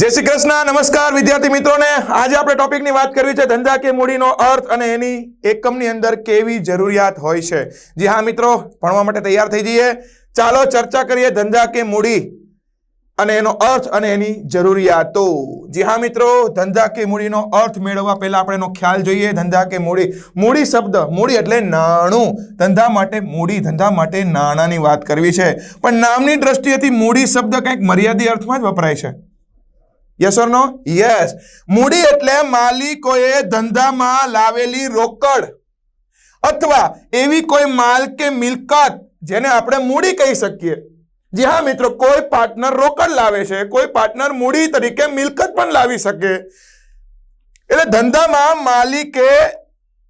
જય શ્રી કૃષ્ણ, નમસ્કાર વિદ્યાર્થી મિત્રોને. આજે આપણે ટોપિકની વાત કરવી છે ધંધા કે મૂડીનો અર્થ અને એની એકમની અંદર કેવી જરૂરિયાત હોય છે. જી હા મિત્રો, ભણવા માટે તૈયાર થઈ જઈએ. ચાલો ચર્ચા કરીએ ધંધા કે મૂડી અને એનો અર્થ અને એની જરૂરિયાતો. જી હા મિત્રો, ધંધા કે મૂડીનો અર્થ મેળવવા પહેલા આપણે એનો ખ્યાલ જોઈએ. ધંધા કે મૂડી? મૂડી શબ્દ, મૂડી એટલે નાણું. ધંધા માટે મૂડી, ધંધા માટે નાણાંની વાત કરવી છે. પણ નામની દ્રષ્ટિએથી મૂડી શબ્દ કંઈક મર્યાદિત અર્થમાં જ વપરાય છે. યસ ઓર નો યસ મૂડી એટલે માલિકોએ ધંધામાં લાવેલી રોકડ. અથવા એવી કોઈ માલ કે મિલકત જેને આપણે મૂડી કહી શકીએ. જી હા મિત્રો, કોઈ પાર્ટનર રોકડ લાવે છે, કોઈ પાર્ટનર મૂડી તરીકે મિલકત પણ લાવી શકે. એટલે ધંધામાં માલિકે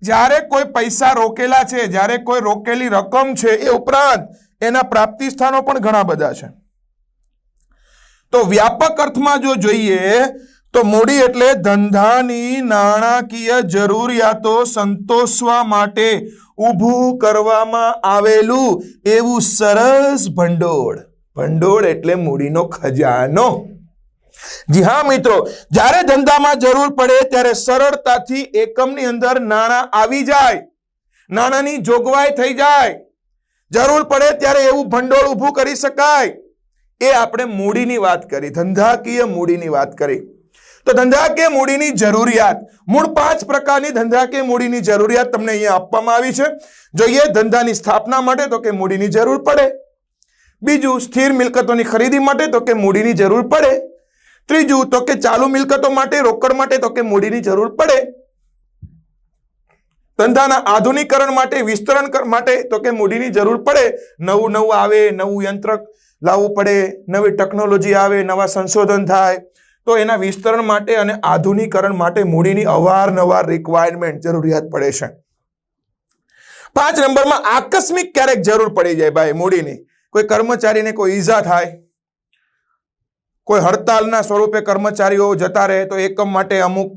જ્યારે કોઈ પૈસા રોકેલા છે, જ્યારે કોઈ રોકેલી રકમ છે એ ઉપરાંત એના પ્રાપ્તિ સ્થાનો પણ ઘણા બધા છે. તો વ્યાપક અર્થમાં જો જોઈએ, તો મૂડી એટલે ધંધાની નાણાકીય જરૂરિયાતો સંતોષવા માટે ઊભું કરવામાં આવેલું એવું સરસ ભંડોળ. ભંડોળ એટલે મૂડીનો ખજાનો. જી હા મિત્રો, જ્યારે ધંધામાં જરૂર પડે ત્યારે સરળતાથી એકમની અંદર નાણાં આવી જાય, નાણાંની જોગવાઈ થઈ જાય. જરૂર પડે ત્યારે એવું ભંડોળ ઊભું કરી શકાય. એ આપણે મૂડીની વાત કરી, ધંધાકીય મૂડીની વાત કરી. તો ધંધાકીય મૂડીની જરૂરિયાત, મૂળ પાંચ પ્રકારની ધંધાકીય મૂડીની જરૂરિયાત તમને અહીંયા આપવામાં આવી છે. જોઈએ ધંધાની સ્થાપના માટે તો કે મૂડીની જરૂર પડે. બીજું, સ્થિર મિલકતોની ખરીદી માટે તો કે મૂડીની જરૂર પડે. ત્રીજું, તો કે ચાલુ મિલકતો માટે, રોકડ માટે તો કે મૂડીની જરૂર પડે. ધંધાના આધુનિકરણ માટે, વિસ્તરણ માટે તો કે મૂડીની જરૂર પડે. નવું નવું આવે, નવું યંત્ર લાવવું પડે, નવી ટેકનોલોજી આવે, નવા સંશોધન થાય, તો એના વિસ્તરણ માટે અને આધુનિકરણ માટે મૂડીની અવારનવાર રિક્વાયરમેન્ટ જરૂરિયાત પડે છે. પાંચ નંબરમાં આકસ્મિક ક્યારેક જરૂર પડી જાય ભાઈ મૂડીની. કોઈ કર્મચારીને કોઈ ઈજા થાય, કોઈ હડતાલના સ્વરૂપે કર્મચારીઓ જતા રહે, તો એકમ માટે અમુક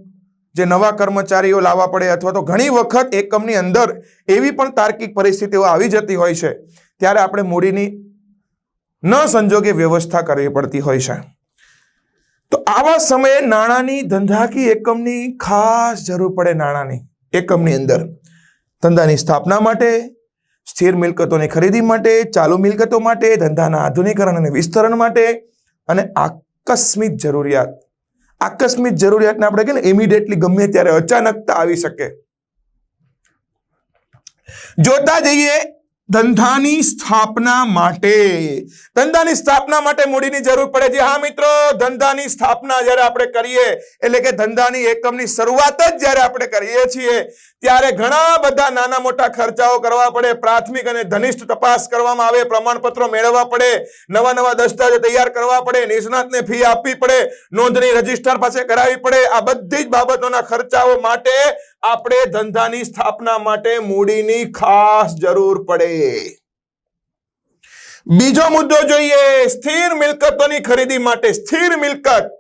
જે નવા કર્મચારીઓ લાવવા પડે અથવા તો ઘણી વખત એકમની અંદર એવી પણ તાર્કિક પરિસ્થિતિઓ આવી જતી હોય છે. ત્યારે આપણે મૂડીની ન સંજોગે વ્યવસ્થા કરવી પડતી હોય છે. તો આવા સમયે નાણાંની ધંધાકીય એકમની ખાસ જરૂર પડે નાણાંની એકમની અંદર. ધંધાની સ્થાપના માટે, સ્થિર મિલકતોની ખરીદી માટે, ચાલુ મિલકતો માટે, ધંધાના આધુનિકરણ અને વિસ્તરણ માટે અને આકસ્મિક જરૂરિયાત. આકસ્મિક જરૂરિયાતને આપણે કહીએ ને ઇમિડિયેટલી ગમે ત્યારે અચાનકતા આવી શકે. જોતા જઈએ ધંધાની સ્થાપના માટે. ધંધાની સ્થાપના માટે મૂડીની જરૂર પડે છે. હા મિત્રો, ધંધાની સ્થાપના જ્યારે આપણે કરીએ, એટલે કે ધંધાની એકમની શરૂઆત જ જ્યારે આપણે કરીએ છીએ ત્યારે ઘણા બધા નાના મોટા ખર્ચાઓ કરવા પડે, પ્રાથમિક અને ધનિષ્ઠ તપાસ કરવામાં આવે, પ્રમાણપત્રો મેળવવા પડે, નવા નવા દસ્તાવેજો તૈયાર કરવા પડે, નિષ્ણાતને ફી આપવી પડે, નોંધણી રજીસ્ટ્રાર પાસે કરાવવી પડે. આ બધી જ બાબતોના ખર્ચાઓ માટે આપણે ધંધાની સ્થાપના માટે મૂડીની ખાસ જરૂર પડે. બીજો મુદ્દો જોઈએ, સ્થિર મિલકતોની ખરીદી માટે, સ્થિર મિલકત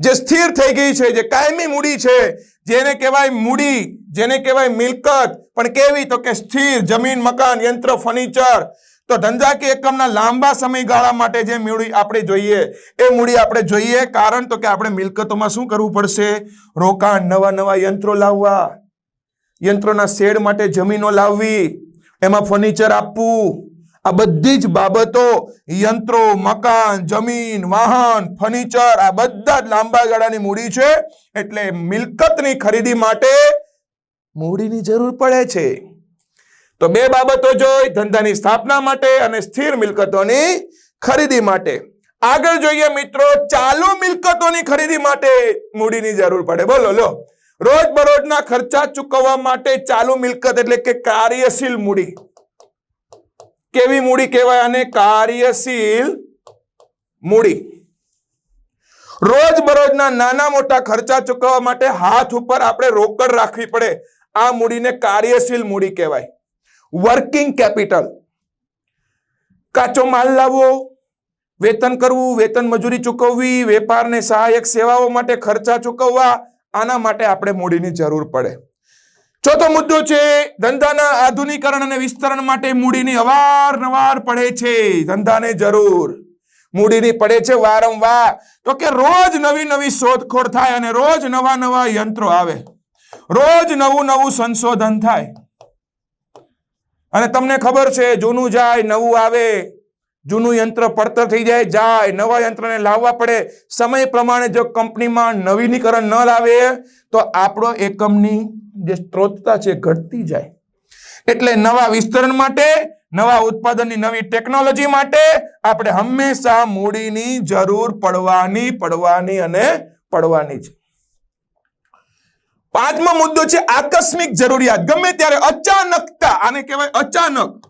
જે સ્થિર થઈ ગઈ છે, જે કાયમી મૂડી છે, જેને કહેવાય મૂડી, જેને કહેવાય મિલકત, પણ કેવી? તો કે સ્થિર જમીન, મકાન, યંત્ર, ફર્નિચર. તો ધંધાકીય એકમના લાંબા સમયગાળા માટે જે મૂડી આપણે જોઈએ, એ મૂડી આપણે જોઈએ, કારણ તો કે આપણે મિલકતોમાં શું કરવું પડશે? રોકાણ, નવા નવા યંત્રો લાવવા. યંત્રોના શેડ માટે જમીનો લાવવી. એમાં ફર્નિચર આપવું. આ બધી જ બાબતો, યંત્રો, મકાન, જમીન, વાહન, ફર્નિચર, આ બધા જ લાંબા ગાળાની મૂડી છે, એટલે મિલકતની ખરીદી માટે મૂડીની જરૂર પડે છે. તો બે બાબતો જોઈ, ધંધાની સ્થાપના માટે અને સ્થિર મિલકતોની ખરીદી માટે. આગળ જોઈએ મિત્રો, ચાલુ મિલકતોની ખરીદી માટે મૂડીની જરૂર પડે. બોલો, લો. રોજ બરોજના ખર્ચા ચૂકવવા માટે ચાલુ મિલકત એટલે કે કાર્યશીલ મૂડી. કેવી મૂડી કહેવાય? અને કાર્યશીલ મૂડી. રોજ બરોજના નાના મોટા ખર્ચા ચૂકવવા માટે હાથ ઉપર આપણે રોકડ રાખવી પડે. આ મૂડીને કાર્યશીલ મૂડી કહેવાય. Working capital. કાચો માલ લાવવો, વેતન કરવું, વેતન મજૂરી ચૂકવવી, વેપારને સહાયક સેવાઓ માટે ખર્ચા ચૂકવવા, આના માટે આપણે મૂડીની જરૂર પડે. ચોથો મુદ્દો છે, ધંધાના આધુનિકરણ અને વિસ્તરણ માટે મૂડીની અવારનવાર પડે છે. ધંધાને જરૂર. મૂડીની પડે છે વારંવાર. તો કે રોજ નવી નવી શોધખોળ થાય અને રોજ નવા નવા યંત્રો આવે. રોજ નવું નવું સંશોધન થાય. અને તમને ખબર છે, જૂનું જાય, નવું આવે. જૂનું યંત્ર પડતર થઈ જાય જાય. નવા યંત્રને લાવવા પડે. સમય પ્રમાણે જો કંપનીમાં નવીનીકરણ ન લાવે, તો આપણો એકમની જે સ્ત્રોતતા છે ઘટતી જાય. એટલે નવા વિસ્તરણ માટે, નવા ઉત્પાદનની નવી ટેકનોલોજી માટે આપણે હંમેશા મૂડીની જરૂર પડવાની પડવાની અને પડવાની છે. પાંચમો મુદ્દો છે આકસ્મિક જરૂરિયાત. ગમે ત્યારે અચાનકતા, આને કહેવાય અચાનક.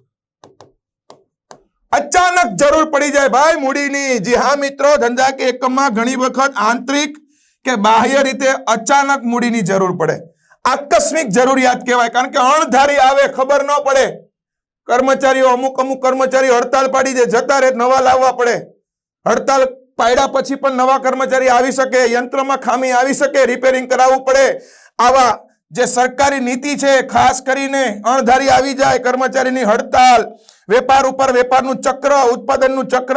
અચાનક જરૂર પડી જાય. ભાઈ, મૂડીની. જી હા, મિત્રો ધંધા કે એકમમાં ઘણી વખત આંતરિક કે બાહ્ય રીતે અચાનક મૂડીની જરૂર પડે. આકસ્મિક જરૂરિયાત કહેવાય. કારણ કે અણધારી આવે, ખબર ન પડે. કર્મચારીઓ અમુક અમુક કર્મચારીઓ હડતાલ પાડી દે, જતા રહે, નવા લાવવા પડે. હડતાલ પાડ્યા પછી પણ નવા કર્મચારી આવી શકે, યંત્રમાં ખામી આવી શકે રિપેરિંગ કરાવવું પડે. આવા જે સરકારી નીતિ છે, ખાસ કરીને અણધારી આવી જાય, કર્મચારીની હડતાલ વેપાર ઉપર વેપારનું ચક્ર, ઉત્પાદનનું ચક્ર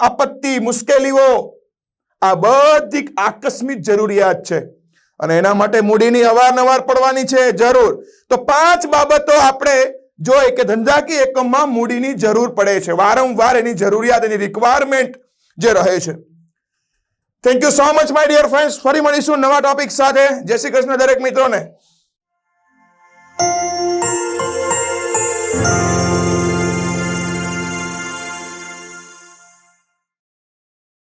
આપત્તિ, મુશ્કેલીઓ. આ બધી આકસ્મિક જરૂરિયાત છે. અને એના માટે મૂડીની અવારનવાર પડવાની છે જરૂર. તો પાંચ બાબતો આપણે જોઈ કે ધંધાકીય એકમમાં મૂડીની જરૂર પડે છે. વારંવાર એની જરૂરિયાત, એની રિક્વાયરમેન્ટ જે રહે છે. Thank you so much my dear friends ફરી મળીશું નવા ટોપિક સાથે. જય શ્રી કૃષ્ણ, દરેક મિત્રોને.